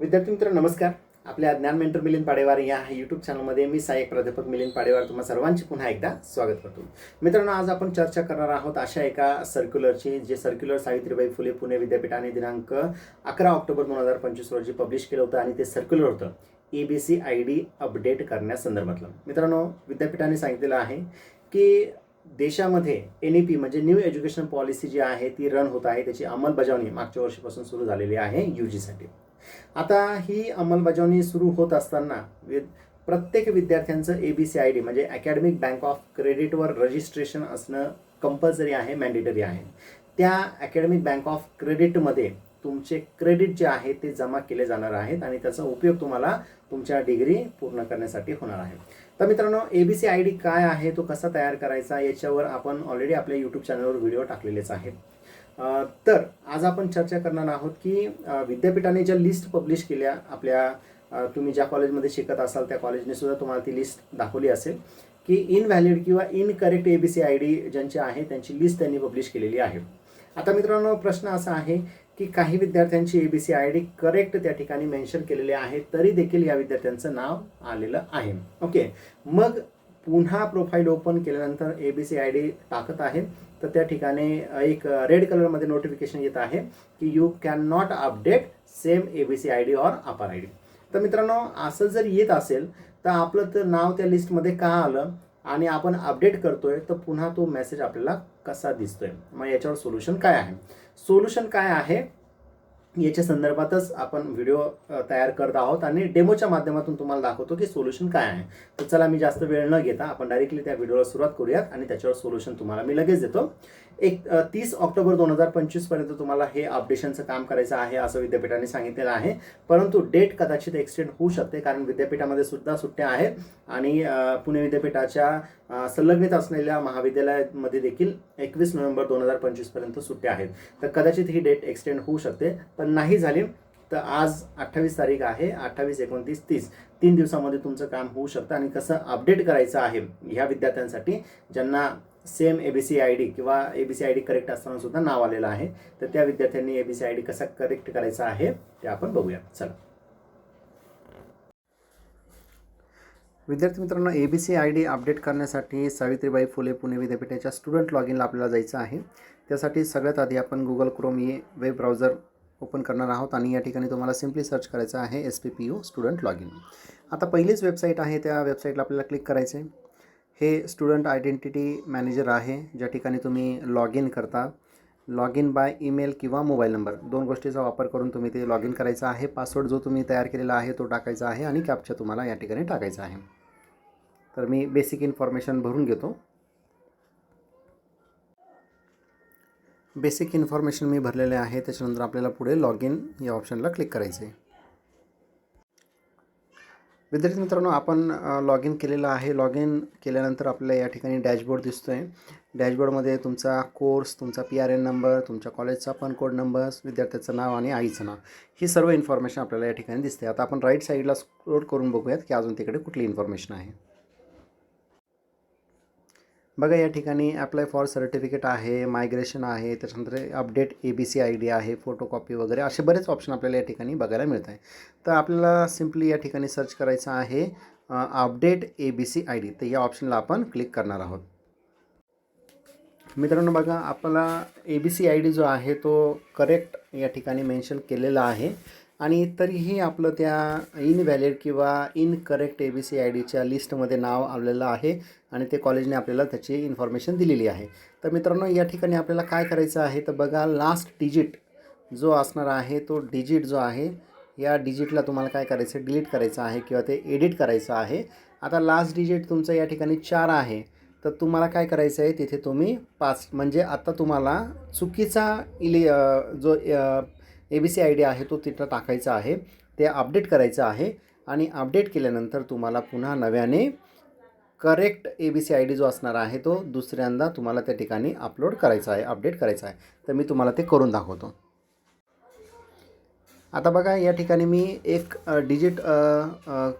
विद्यार्थी मित्र नमस्कार. आपल्या ज्ञान मेंटर मिलिंद पाडेवार या यूट्यूब चॅनलमध्ये मी सहाय्यक प्राध्यापक मिलिंद पाडेवार तुम्हा सर्वांची पुन्हा एकदा स्वागत करतो. मित्रांनो आज आपण चर्चा करणार आहोत अशा एका सर्क्युलरची जे सर्क्युलर सावित्रीबाई फुले पुणे विद्यापीठाने दिनांक अकरा ऑक्टोबर दोन हजार पंचवीस रोजी पब्लिश केलं होतं आणि ते सर्क्युलर होतं. A B C I D update करण्यासंदर्भातलं मित्रांनो विद्यापीठाने सांगितलेलं आहे की देशामध्ये एन ई पी म्हणजे न्यू एज्युकेशन पॉलिसी जी आहे ती रन होत आहे. त्याची अंमलबजावणी मागच्या वर्षीपासून सुरू झालेली आहे यू जीसाठी आता ही अंमलबजावणी सुरू होत असताना वि प्रत्येक विद्यार्थ्यांचं A B C I D म्हणजे अकॅडमिक बँक ऑफ क्रेडिटवर रजिस्ट्रेशन असणं कंपल्सरी आहे मॅन्डेटरी आहे. त्या अकॅडमिक बँक ऑफ क्रेडिटमध्ये तुमचे क्रेडिट जे आहे ते जमा केले जाणार आहेत आणि त्याचा उपयोग तुम्हाला तुमच्या डिग्री पूर्ण करण्यासाठी होणार आहे. तर मित्रांनो A B C I D काय आहे तो कसा तयार करायचा याच्यावर आपण ऑलरेडी आपल्या यूट्यूब चॅनलवर व्हिडिओ टाकलेलेच आहेत. तर आज आपण चर्चा करणार आहोत की विद्यापीठाने ज्या लिस्ट पब्लिश केल्या आपल्या तुम्ही ज्या कॉलेजमध्ये शिकत असाल त्या कॉलेजने सुद्धा तुम्हाला ती लिस्ट दाखवली असेल की इनव्हॅलिड किंवा incorrect A B C I D ज्यांची आहे त्यांची लिस्ट त्यांनी पब्लिश केलेली आहे. आता मित्रांनो प्रश्न असा आहे की काही विद्यार्थ्यांची A B C I D correct त्या ठिकाणी मेन्शन केलेले आहे तरी देखील या विद्यार्थ्यांचं नाव आलेलं आहे. ओके मग पुन्हा प्रोफाईल ओपन केल्यानंतर A B C I D टाकत आहे. तर त्या ठिकाणी एक रेड कलरमध्ये नोटिफिकेशन येत आहे की you can not update same A B C I D or APAAR I D तर मित्रांनो असं जर येत असेल तर आपलं तर नाव त्या लिस्टमध्ये का आलं आणि आपण अपडेट करतोय तर पुन्हा तो मेसेज आपल्याला कसा दिसतोय? मग याच्यावर सोल्युशन काय आहे? सोल्युशन काय आहे? याच्या संदर्भातच आपण व्हिडिओ तयार करत आहोत आणि डेमोच्या माध्यमातून तुम्हाला दाखवतो की सोल्युशन काय आहे. तर चला मी जास्त वेळ न घेता आपण डायरेक्टली त्या व्हिडिओला सुरुवात करूयात आणि त्याच्यावर सोल्युशन तुम्हाला मी लगेच देतो. एक तीस ऑक्टोबर दोन हजार पंचवीसपर्यंत तुम्हाला हे अपडेशनचं काम करायचं आहे असं विद्यापीठाने सांगितलेलं आहे. परंतु डेट कदाचित एक्सटेंड होऊ शकते कारण विद्यापीठामध्ये सुद्धा सुट्ट्या आहेत आणि पुणे विद्यापीठाच्या संलग्नित असलेल्या महाविद्यालयामध्ये देखील एकवीस नोव्हेंबर दोन हजार पंचवीसपर्यंत सुट्ट्या आहेत. तर कदाचित ही डेट एक्सटेंड होऊ शकते. पण नाही झाली तर आज अठ्ठावीस तारीख आहे अठ्ठावीस एकोणतीस तीस. तीन दिवसामध्ये तुमचं काम होऊ शकतं आणि कसं अपडेट करायचं आहे ह्या विद्यार्थ्यांसाठी ज्यांना same A B C I D किंवा A B C I D correct असताना सुद्धा नाव आलेलं आहे तर त्या विद्यार्थ्यांनी A B C I D कसा करेक्ट करायचा आहे ते आपण बघूया. चला. विद्यार्थी मित्रांनो A B C I D update करण्यासाठी सावित्रीबाई फुले पुणे विद्यापीठाच्या स्टुडंट लॉग इनला आपल्याला जायचं आहे. त्यासाठी सगळ्यात आधी आपण गुगल क्रोम हे वेब ब्राउझर ओपन करणार आहोत आणि या ठिकाणी तुम्हाला सिम्पली सर्च करायचं आहे S P P U student log in आता पहिलीच वेबसाईट आहे त्या वेबसाईटला आपल्याला क्लिक करायचं आहे हे स्टुडंट आयडेंटिटी मॅनेजर आहे ज्या ठिकाणी तुम्ही लॉग इन करता. लॉग इन बाय ईमेल किंवा मोबाईल नंबर दोन गोष्टीचा वापर करून तुम्ही ते लॉग इन करायचं आहे. पासवर्ड जो तुम्ही तयार केलेला आहे तो टाकायचा आहे आणि कॅप्चा तुम्हाला या ठिकाणी टाकायचा आहे. तर मी बेसिक इन्फॉर्मेशन भरून घेतो. बेसिक इन्फॉर्मेशन मी भरलेले आहे त्याच्यानंतर आपल्याला पुढे लॉग इन या ऑप्शनला क्लिक करायचं आहे विद्यार्थी मित्रांनो आपण लॉग इन केलेलं आहे. लॉग इन केल्यानंतर आपल्याला या ठिकाणी डॅशबोर्ड दिसतो आहे डॅशबोर्डमध्ये तुमचा कोर्स तुमचा पी आर एन नंबर तुमच्या कॉलेजचा पण कोड नंबर विद्यार्थ्याचं नाव आणि आईचं नाव ही सर्व इन्फॉर्मेशन आपल्याला या ठिकाणी दिसते आता आपण राईट साईडला स्क्रोल करून बघूयात की अजून तिकडे कुठली इन्फॉर्मेशन आहे. बघा या ठिकाणी अप्लाय फॉर सर्टिफिकेट आहे मायग्रेशन आहे त्याच्यानंतर update A B C I D आहे फोटोकॉपी वगैरे असे बरेच ऑप्शन आपल्याला या ठिकाणी बघायला मिळत आहे तर आपल्याला सिम्पली या ठिकाणी सर्च करायचं आहे update A B C I D तर या ऑप्शनला आपण क्लिक करणार आहोत. मित्रांनो बघा आपल्याला A B C I D जो आहे तो करेक्ट या ठिकाणी मेन्शन केलेला आहे. आणि तरीही आपलं त्या इनव्हॅलिड किंवा incorrect A B C I डीच्या लिस्टमध्ये नाव आलेलं आहे आणि ते कॉलेजने आपल्याला त्याची इन्फॉर्मेशन दिलेली आहे. तर मित्रांनो या ठिकाणी आपल्याला काय करायचं आहे? तर बघा लास्ट डिजिट जो असणार आहे तो डिजिट जो आहे या डिजिटला तुम्हाला काय करायचं आहे? डिलीट करायचं आहे किंवा ते एडिट करायचं आहे. आता लास्ट डिजिट तुमचं या ठिकाणी चार आहे. तर तुम्हाला काय करायचं आहे? तिथे तुम्ही पाच म्हणजे आता तुम्हाला चुकीचा इले जो A B C I D आहे तो तिथं टाकायचा आहे. ते अपडेट करायचं आहे आणि अपडेट केल्यानंतर तुम्हाला पुन्हा नव्याने correct A B C I D जो असणार आहे तो दुसऱ्यांदा तुम्हाला त्या ठिकाणी अपलोड करायचा आहे अपडेट करायचा आहे. तर मी तुम्हाला ते करून दाखवतो. आता बघा या ठिकाणी मी एक डिजिट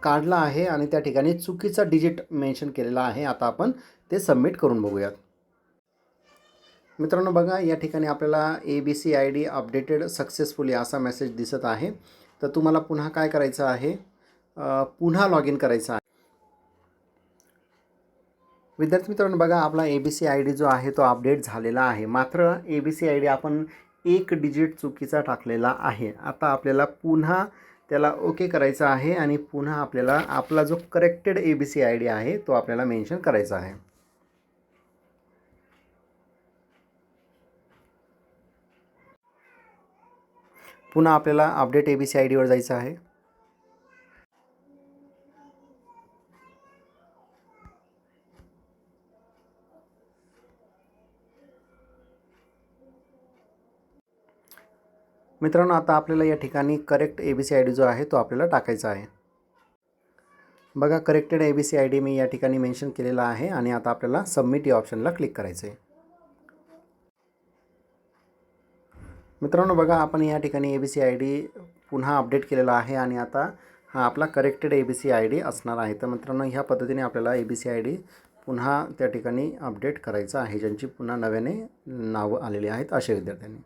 काढला आहे आणि त्या ठिकाणी चुकीचा डिजिट मेन्शन केलेला आहे. आता आपण ते सबमिट करून बघूयात. मित्रांनो बघा या ठिकाणी आपल्याला A B C I D updated successfully असा मेसेज दिसत आहे. तर तुम्हाला पुन्हा काय करायचं आहे? पुन्हा लॉग इन करायचं आहे. विद्यार्थी मित्रांनो बघा आपला A B C I D जो आहे तो अपडेट झालेला आहे. मात्र A B C I D आपण एक डिजिट चुकीचा टाकलेला आहे. आता आपल्याला पुन्हा त्याला ओके करायचं आहे आणि पुन्हा आपल्याला आपला जो corrected A B C I D आहे तो आपल्याला मेन्शन करायचा आहे. पुन्हा आपल्याला update A B C I डीवर जायचं आहे. मित्रांनो आता आपल्याला या ठिकाणी correct A B C I D जो आहे तो आपल्याला टाकायचा आहे. बघा corrected A B C I D मी या ठिकाणी मेन्शन केलेला आहे आणि आता आपल्याला सबमिट या ऑप्शनला क्लिक करायचं आहे मित्रांनो बघा आपण या ठिकाणी A B C I D पुन्हा अपडेट केलेला आहे आणि आता हा आपला corrected A B C I D असणार आहे. तर मित्रांनो ह्या पद्धतीने आपल्याला A B C I D पुन्हा त्या ठिकाणी अपडेट करायचं आहे ज्यांची पुन्हा नव्याने नावं आलेली आहेत अशा विद्यार्थ्यांनी.